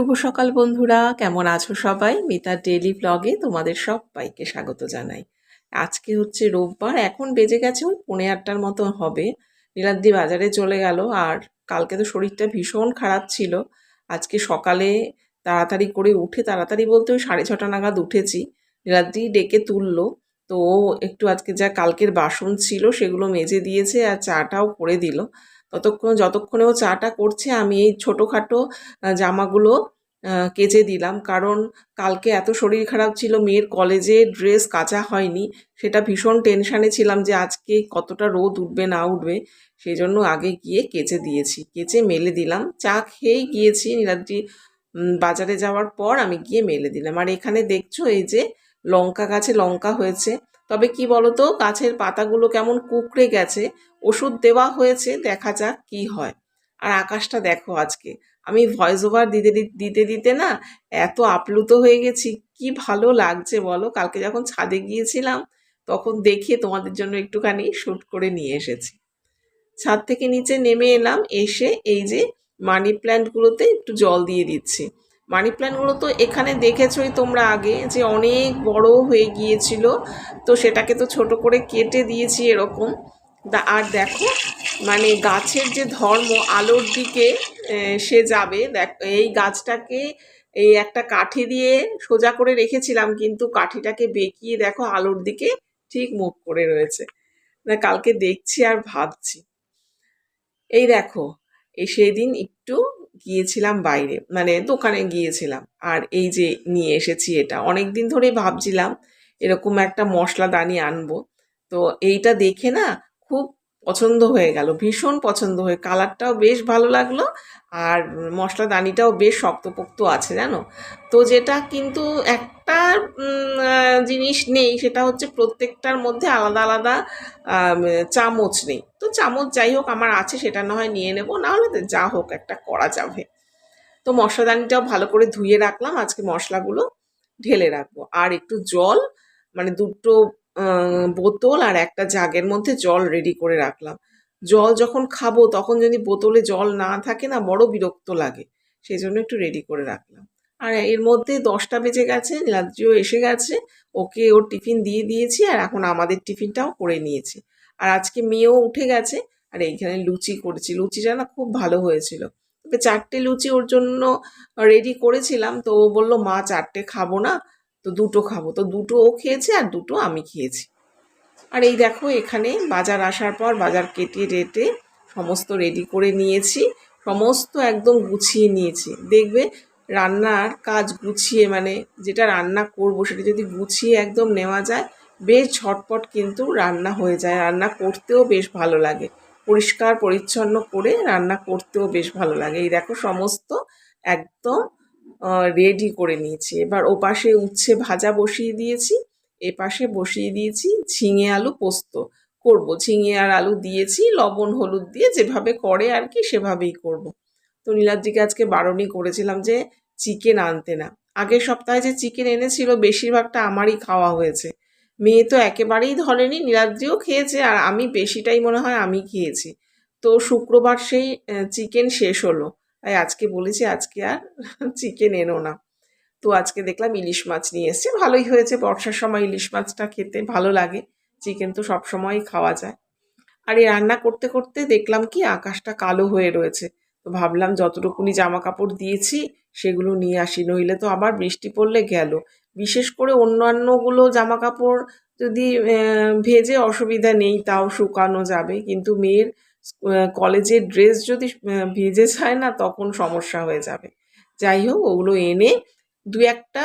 শুভ সকাল বন্ধুরা, কেমন আছো সবাই? মিতার ডেইলি ব্লগে তোমাদের সবাইকে স্বাগত জানাই। আজকে হচ্ছে রোববার, এখন বেজে গেছে ওই পৌনে আটটার মতো হবে। নীলাদ্রি বাজারে চলে গেল, আর কালকে তো শরীরটা ভীষণ খারাপ ছিল। আজকে সকালে তাড়াতাড়ি করে উঠে, তাড়াতাড়ি বলতে ওই সাড়ে ছটা নাগাদ উঠেছি। নীলাদ্রি ডেকে তুললো, তো একটু আজকে যা কালকের বাসন ছিল সেগুলো মেজে দিয়েছে আর চাটাও করে দিল। ততক্ষণ যতক্ষণে ও চাটা করছে, আমি এই ছোটোখাটো জামাগুলো কেচে দিলাম। কারণ কালকে এত শরীর খারাপ ছিল, মেয়ের কলেজে ড্রেস কাচা হয়নি। সেটা ভীষণ টেনশানে ছিলাম যে আজকে কতটা রোদ উঠবে, না উঠবে। সেই জন্য আগে গিয়ে কেচে দিয়েছি। কেচে মেলে দিলাম। চা খেয়েই গিয়েছি নীলাদ্রি বাজারে যাওয়ার পর আমি গিয়ে মেলে দিলাম। আর এখানে দেখছ এই যে লঙ্কা গাছে লঙ্কা হয়েছে। তবে কি বলতো, গাছের পাতাগুলো কেমন কুকড়ে গেছে, ওষুধ দেওয়া হয়েছে, দেখা যাক কি হয়। আর আকাশটা দেখো আজকে, আমি ভয়েস ওভার দিতে দিতে দিতে না এত আপ্লুত হয়ে গেছি, কি ভালো লাগছে বলো? কালকে যখন ছাদে গিয়েছিলাম, তখন দেখে তোমাদের জন্য একটুখানি শ্যুট করে নিয়ে এসেছি। ছাদ থেকে নিচে নেমে এলাম, এসে এই যে মানি প্ল্যান্টগুলোতে একটু জল দিয়ে দিচ্ছি। মানি প্ল্যান্টগুলো তো এখানে দেখেছোই তোমরা আগে যে অনেক বড় হয়ে গিয়েছিল। তো সেটাকে তো ছোট করে কেটে দিয়েছি এরকম। আর দেখো মানে গাছের যে ধর্ম, আলোর দিকে সে যাবে। দেখ, এই গাছটাকে এই একটা কাঠি দিয়ে সোজা করে রেখেছিলাম, কিন্তু কাঠিটাকে বেঁকিয়ে দেখো আলোর দিকে ঠিক মুখ করে রয়েছে। না কালকে দেখছি আর ভাবছি। এই দেখো এই সেই দিন একটু গিয়েছিলাম বাইরে মানে দোকানে গিয়েছিলাম। আর এই যে নিয়ে এসেছি এটা অনেক দিন ধরেই ভাবছিলাম এরকম একটা মশলাদানি আনব। তো এইটা দেখে না পছন্দ হয়ে গেল, ভীষণ পছন্দ হয়ে, কালারটাও বেশ ভালো লাগল আর মশলাদানিটাও বেশ শক্তপোক্ত আছে জানো? তো যেটা কিন্তু একটা জিনিস নেই, সেটা হচ্ছে প্রত্যেকটার মধ্যে আলাদা আলাদা চামচ নেই। তো চামচ যাই হোক আমার আছে, সেটা না হয় নিয়ে নেব, না হলে তো যা হোক একটা করা যাবে। তো মশলাদানিটাও ভালো করে ধুয়ে রাখলাম, আজকে মশলাগুলো ঢেলে রাখব। আর একটু জল মানে দুটো বোতল আর একটা জাগের মধ্যে জল রেডি করে রাখলাম। জল যখন খাব, তখন যদি বোতলে জল না থাকে না, বড় বিরক্ত লাগে। সেই জন্য একটু রেডি করে রাখলাম। আর এর মধ্যে দশটা বেজে গেছে নীলাদ্রিও এসে গেছে, ওকে ওর টিফিন দিয়ে দিয়েছি আর এখন আমাদের টিফিনটাও করে নিয়েছি। আর আজকে মেয়েও উঠে গেছে, আর এইখানে লুচি করেছি। লুচিটা না খুব ভালো হয়েছিল। তবে চারটে লুচি ওর জন্য রেডি করেছিলাম, তো ও বলল, মা, চারটে খাব না। তো দুটো খাব। তো দুটো ও খেয়েছে আর দুটো আমি খেয়েছি। আর এই দেখো এখানে বাজার আসার পর বাজার কেটে রেটে সমস্ত রেডি করে নিয়েছি। সমস্ত একদম গুছিয়ে নিয়েছি। দেখবে রান্নার কাজ গুছিয়ে মানে যেটা রান্না করব সেটা যদি গুছিয়ে একদম নেওয়া যায়, বেশ ঝটপট কিন্তু রান্না হয়ে যায়। রান্না করতেও বেশ ভালো লাগে। পরিষ্কার পরিচ্ছন্ন করে রান্না করতেও বেশ ভালো লাগে। এই দেখো সমস্ত একদম রেডি করে নিয়েছি। এবার ও পাশে উচ্ছে ভাজা বসিয়ে দিয়েছি এ পাশে বসিয়ে দিয়েছি ঝিঙে আলু পোস্ত। করব। ঝিঙে আর আলু দিয়েছি, লবণ, হলুদ দিয়ে যেভাবে করে আর কি সেভাবেই করব। তো নীলাদ্রিকে আজকে বারণই করেছিলাম যে চিকেন আনতে না। আগের সপ্তাহে যে চিকেন এনেছিল, বেশিরভাগটা আমারই খাওয়া হয়েছে। মেয়ে তো একেবারেই ধরেনি, নীলাদ্রিও খেয়েছে আর আমি বেশিটাই মনে হয় আমি খেয়েছি। তো শুক্রবার সেই চিকেন শেষ হলো। তাই আজকে বলেছি, আজকে আর চিকেন এনো না। তো আজকে দেখলাম ইলিশ মাছ নিয়ে এসছে। ভালোই হয়েছে, বর্ষার সময় ইলিশ মাছটা খেতে ভালো লাগে। চিকেন তো সব সময়ই খাওয়া যায়। আর এই রান্না করতে করতে দেখলাম কি, আকাশটা কালো হয়ে রয়েছে। তো ভাবলাম যতটুকুনি জামা কাপড় দিয়েছি, সেগুলো নিয়ে আসি। নইলে তো আবার বৃষ্টি পড়লে গেল। বিশেষ করে অন্যান্যগুলো জামা কাপড় যদি ভেজে অসুবিধা নেই, তাও শুকানো যাবে। কিন্তু মেয়ের কলেজের ড্রেস যদি ভিজে যায় না, তখন সমস্যা হয়ে যাবে। যাই হোক, ওগুলো এনে দু একটা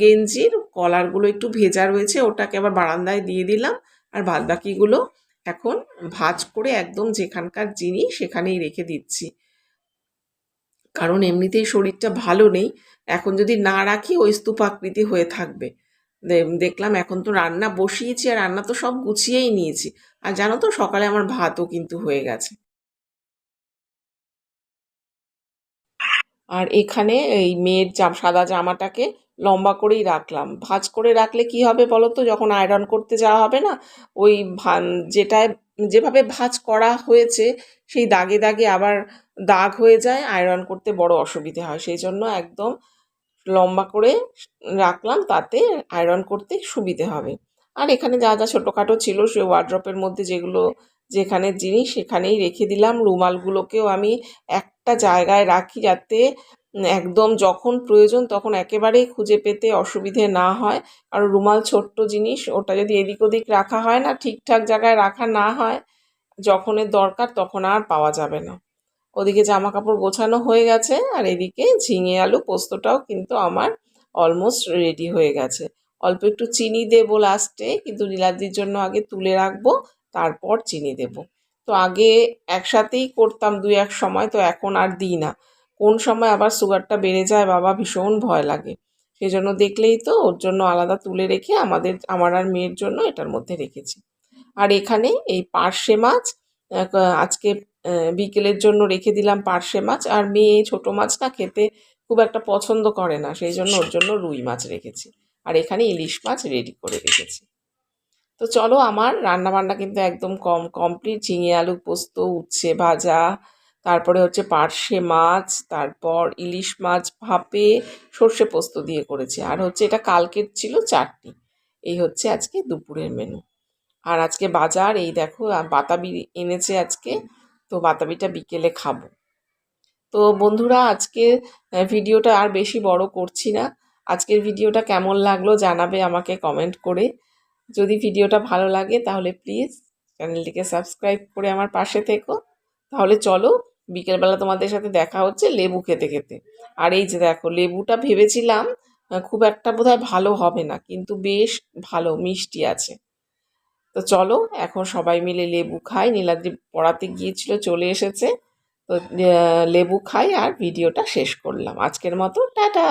গেঞ্জির কলারগুলো একটু ভেজা রয়েছে, ওটাকে আবার বারান্দায় দিয়ে দিলাম। আর বাদবাকিগুলো এখন ভাঁজ করে একদম যেখানকার জিনিস সেখানেই রেখে দিচ্ছি। কারণ এমনিতেই শরীরটা ভালো নেই। এখন যদি না রাখি, ওই স্তূপাকৃতি হয়ে থাকবে। দেখলাম এখন তো রান্না বসিয়েছি আর রান্না তো সব গুছিয়েই নিয়েছি। আর জানো তো, সকালে আমার ভাতও কিন্তু হয়ে গেছে। আর এখানে এই মেয়ের জাম, সাদা জামাটাকে লম্বা করেই রাখলাম। ভাঁজ করে রাখলে কি হবে বলো তো? যখন আয়রন করতে যাওয়া হবে না, ওই যেটায়, যেভাবে ভাঁজ করা হয়েছে, সেই দাগে দাগে আবার দাগ হয়ে যায়, আয়রন করতে বড় অসুবিধে হয়। সেই জন্য একদম লম্বা করে রাখলাম, তাতে আয়রন করতে সুবিধে হবে। আর এখানে যা যা ছোটোখাটো ছিল, সে ওয়ার্ড্রপের মধ্যে যেগুলো, যেখানে জিনিস, সেখানেই রেখে দিলাম। রুমালগুলোকেও আমি একটা জায়গায় রাখি যাতে একদম যখন প্রয়োজন তখন একেবারেই খুঁজে পেতে অসুবিধে না হয়। আর রুমাল ছোট্ট জিনিস, ওটা যদি এদিক ওদিক রাখা হয় না, ঠিকঠাক জায়গায় রাখা না হয়, যখনের দরকার তখন আর পাওয়া যাবে না। ওদিকে জামা কাপড় গোছানো হয়ে গেছে আর এদিকে ঝিঙে আলু পোস্তটাও কিন্তু আমার অলমোস্ট রেডি হয়ে গেছে। অল্প একটু চিনি দেবো লাস্টে কিন্তু নীলাদ্রির জন্য আগে তুলে রাখব, তারপর চিনি দেব। তো আগে একসাথেই করতাম দুই এক সময়, তো এখন আর দিই না। কোন সময় আবার সুগারটা বেড়ে যায় বাবা, ভীষণ ভয় লাগে। সেই জন্য দেখলেই তো, ওর জন্য আলাদা তুলে রেখে আমাদের, আমার আর মেয়ের জন্য এটার মধ্যে রেখেছি। আর এখানে এই পার্শে মাছ আজকে বিকেলের জন্য রেখে দিলাম পার্শে মাছ, আর মেয়ে ছোট মাছ না খেতে খুব একটা পছন্দ করে না, সেই জন্য ওর জন্য রুই মাছ রেখেছি। আর এখানে ইলিশ মাছ রেডি করে রেখেছি। তো চলো আমার রান্না বান্না কিন্তু একদম কম কমপ্লিট ঝিঙে আলু পোস্ত, উচ্ছে ভাজা, তারপরে হচ্ছে পার্শে মাছ, তারপর ইলিশ মাছ ভাপে সর্ষে পোস্ত দিয়ে করেছি। আর হচ্ছে এটা কালকের ছিল চাটনি। এই হচ্ছে আজকে দুপুরের মেনু আর আজকে বাজার, এই দেখো বাতাবি এনেছে আজকে, তো বাতাবিটা বিকেলে খাব। তো বন্ধুরা, আজকে ভিডিওটা আর বেশি বড় করছি না। আজকের ভিডিওটা কেমন লাগল জানাবে আমাকে কমেন্ট করে। যদি ভিডিওটা ভালো লাগে তাহলে প্লিজ চ্যানেলটিকে সাবস্ক্রাইব করে আমার পাশে থেকো। তাহলে চলো, বিকেলবেলা তোমাদের সাথে দেখা হচ্ছে লেবু খেতে খেতে। আর এই যে দেখো, লেবুটা ভেবেছিলাম খুব একটা বোধহয় ভালো হবে না, কিন্তু বেশ ভালো, মিষ্টি আছে। তো চলো, এখন সবাই মিলে লেবু খাই। নীলাদ্রি পড়াতে গিয়েছিল, চলে এসেছে। তো লেবু খাই আর ভিডিওটা শেষ করলাম। আজকের মতো, টাটা!